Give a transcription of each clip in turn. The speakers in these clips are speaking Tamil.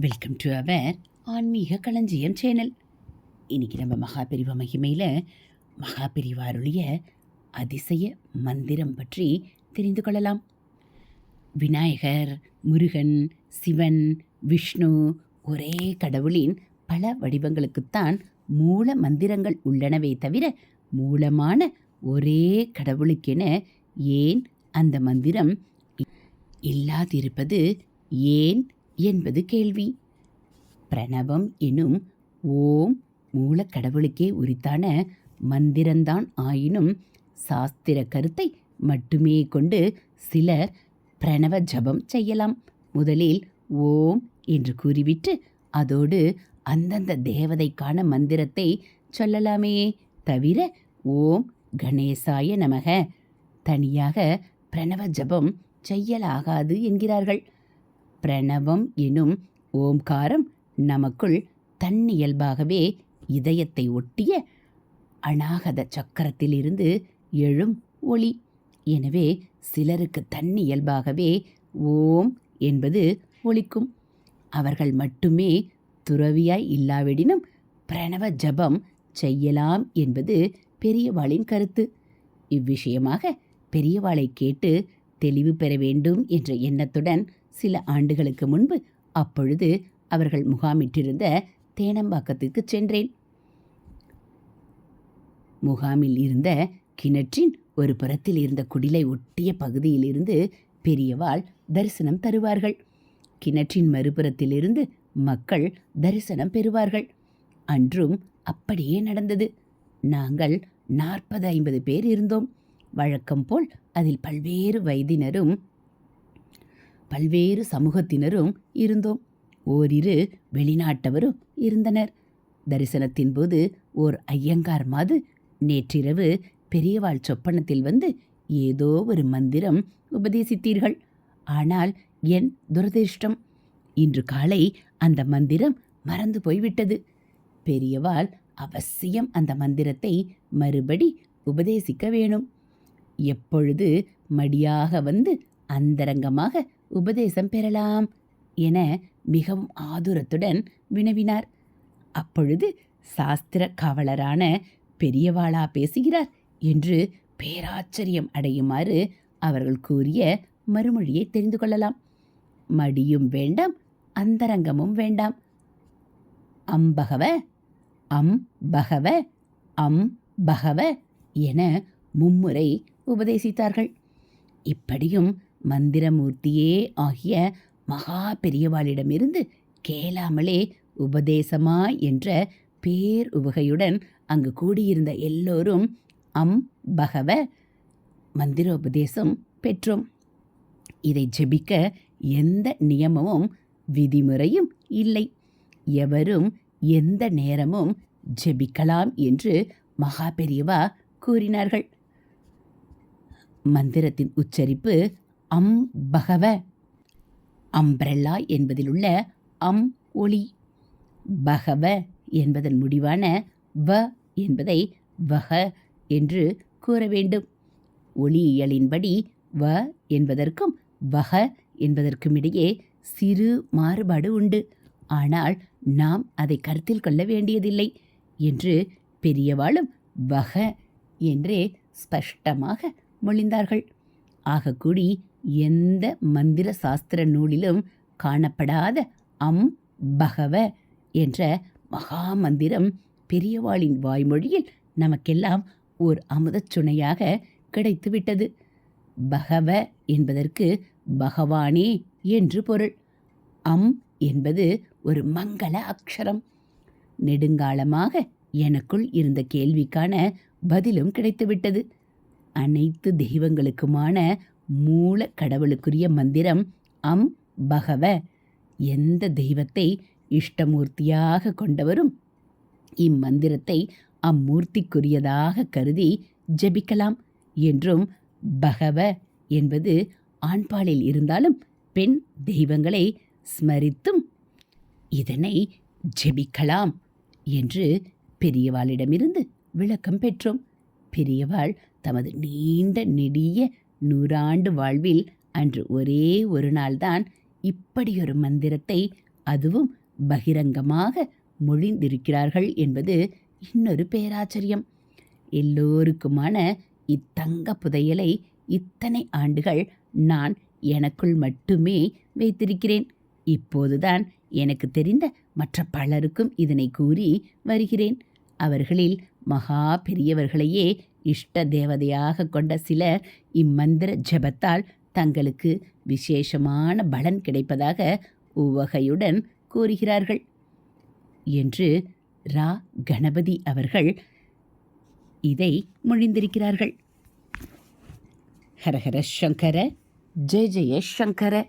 வெல்கம் டு அவர் ஆன்மீக களஞ்சியம் சேனல் இன்றைக்கி நம்ம மகாபெரிவா மகிமையில் மகாபெரிவாருடைய அதிசய மந்திரம் பற்றி தெரிந்து கொள்ளலாம். விநாயகர் முருகன் சிவன் விஷ்ணு ஒரே கடவுளின் பல வடிவங்களுக்குத்தான் மூல மந்திரங்கள் உள்ளனவே தவிர மூலமான ஒரே கடவுளுக்கென ஏன் அந்த மந்திரம் இல்லாதிருப்பது ஏன் என்பது கேள்வி. பிரணவம் எனும் ஓம் மூலக்கடவுளுக்கே உரித்தான மந்திரந்தான் ஆயினும் சாஸ்திர கருத்தை மட்டுமே கொண்டு சிலர் பிரணவ ஜபம் செய்யலாம். முதலில் ஓம் என்று கூறிவிட்டு அதோடு அந்தந்த தேவதைக்கான மந்திரத்தை சொல்லலாமே தவிர ஓம் கணேசாய நமக தனியாக பிரணவ ஜபம் செய்யலாகாது என்கிறார்கள். பிரணவம் எனும் ஓம்காரம் நமக்குள் தன்னியல்பாகவே இதயத்தை ஒட்டிய அநாகத சக்கரத்திலிருந்து எழும் ஒளி. எனவே சிலருக்கு தன்னியல்பாகவே ஓம் என்பது ஒழிக்கும் அவர்கள் மட்டுமே துறவியாய் இல்லாவிடினும் பிரணவ ஜபம் செய்யலாம் என்பது பெரியவாளின் கருத்து. இவ்விஷயமாக பெரியவாளை கேட்டு தெளிவு பெற வேண்டும் என்ற எண்ணத்துடன் சில ஆண்டுகளுக்கு முன்பு அப்பொழுது அவர்கள் முகாமிட்டிருந்த தேனம்பாக்கத்துக்கு சென்றேன். முகாமில் இருந்த கிணற்றின் ஒரு புறத்தில் இருந்த குடிலை ஒட்டிய பகுதியிலிருந்து பெரியவாள் தரிசனம் தருவார்கள். கிணற்றின் மறுபுறத்திலிருந்து மக்கள் தரிசனம் பெறுவார்கள். அன்றும் அப்படியே நடந்தது. நாங்கள் நாற்பது ஐம்பது பேர் இருந்தோம். வழக்கம் போல் அதில் பல்வேறு வயதினரும் பல்வேறு சமூகத்தினரும் இருந்தோம். ஓரிரு வெளிநாட்டவரும் இருந்தனர். தரிசனத்தின் போது ஓர் ஐயங்கார் மாது நேற்றிரவு பெரியவாள் சொப்பனத்தில் வந்து ஏதோ ஒரு மந்திரம் உபதேசித்தீர்கள். ஆனால் என் துரதிர்ஷ்டம் இன்று காலை அந்த மந்திரம் மறந்து போய்விட்டது. பெரியவாள் அவசியம் அந்த மந்திரத்தை மறுபடி உபதேசிக்க வேணும். எப்பொழுது மடியாக வந்து அந்தரங்கமாக உபதேசம் பெறலாம் என மிகவும் ஆதுரத்துடன் வினவினார். அப்பொழுது சாஸ்திர காவலரான பெரியவாளா பேசுகிறார் என்று பேராச்சரியம் அடையுமாறு அவர்கள் கூறிய மறுமொழியை தெரிந்து கொள்ளலாம். மடியும் வேண்டாம் அந்தரங்கமும் வேண்டாம். அம்பகவ அம் பகவ அம் பகவ என மும்முறை உபதேசித்தார்கள். இப்படியும் மந்திரமூர்த்தியே ஆகிய மகா பெரியவாளிடமிருந்து கேளாமலே உபதேசமா என்ற பேர் உவகையுடன் அங்கு கூடியிருந்த எல்லோரும் அம் பகவ மந்திரோபதேசம் பெற்றோம். இதை ஜெபிக்க எந்த நியமமும் விதிமுறையும் இல்லை. எவரும் எந்த நேரமும் ஜெபிக்கலாம் என்று மகா பெரியவா கூறினார்கள். மந்திரத்தின் உச்சரிப்பு அம் பகவ. அம்பிரல்லா என்பதிலுள்ள அம் ஒளி. பகவ என்பதன் முடிவான வ என்பதை வக என்று கூற வேண்டும். ஒளியியலின்படி வ என்பதற்கும் வக என்பதற்கும் இடையே சிறு மாறுபாடு உண்டு. ஆனால் நாம் அதை கருத்தில் கொள்ள வேண்டியதில்லை என்று பெரியவாளும் வக என்றே ஸ்பஷ்டமாக மொழிந்தார்கள். ஆகக்கூடி எந்த மந்திர சாஸ்திர நூலிலும் காணப்படாத அம் பகவ என்ற மகா மந்திரம் பெரியவாளின் வாய்மொழியில் நமக்கெல்லாம் ஓர் அமுதச் சுனையாக கிடைத்துவிட்டது. பகவ என்பதற்கு பகவானே என்று பொருள். அம் என்பது ஒரு மங்கள அக்ஷரம். நெடுங்காலமாக எனக்குள் இருந்த கேள்விக்கான பதிலும் கிடைத்துவிட்டது. அனைத்து தெய்வங்களுக்குமான மூல கடவுளுக்குரிய மந்திரம் அம் பகவ. எந்த தெய்வத்தை இஷ்டமூர்த்தியாக கொண்டவரும் இம்மந்திரத்தை அம்மூர்த்திக்குரியதாக கருதி ஜெபிக்கலாம் என்றும் பகவ என்பது ஆண்பாலில் இருந்தாலும் பெண் தெய்வங்களை ஸ்மரித்தும் இதனை ஜெபிக்கலாம் என்று பெரியவாளிடமிருந்து விளக்கம் பெற்றோம். பெரியவாள் தமது நீண்ட நெடிய நூறாண்டு வாழ்வில் அன்று ஒரே ஒரு நாள்தான் இப்படியொரு மந்திரத்தை அதுவும் பகிரங்கமாக மொழிந்திருக்கிறார்கள் என்பது இன்னொரு பேராச்சரியம். எல்லோருக்குமான இத்தங்க புதையலை இத்தனை ஆண்டுகள் நான் எனக்குள் மட்டுமே வைத்திருக்கிறேன். இப்போதுதான் எனக்கு தெரிந்த மற்ற பலருக்கும் இதனை கூறி வருகிறேன். அவர்களில் மகா பெரியவர்களையே இஷ்ட தேவதையாக கொண்ட சிலர் இம்மந்திர ஜபத்தால் தங்களுக்கு விசேஷமான பலன் கிடைப்பதாக உவகையுடன் கூறுகிறார்கள். என்று ரா. கணபதி அவர்கள் இதை மொழிந்திருக்கிறார்கள். ஹரஹர சங்கர ஜெய ஜெய சங்கர.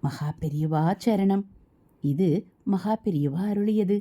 மகா பெரியவா சரணம். இது மகா பெரியவா அருளியது.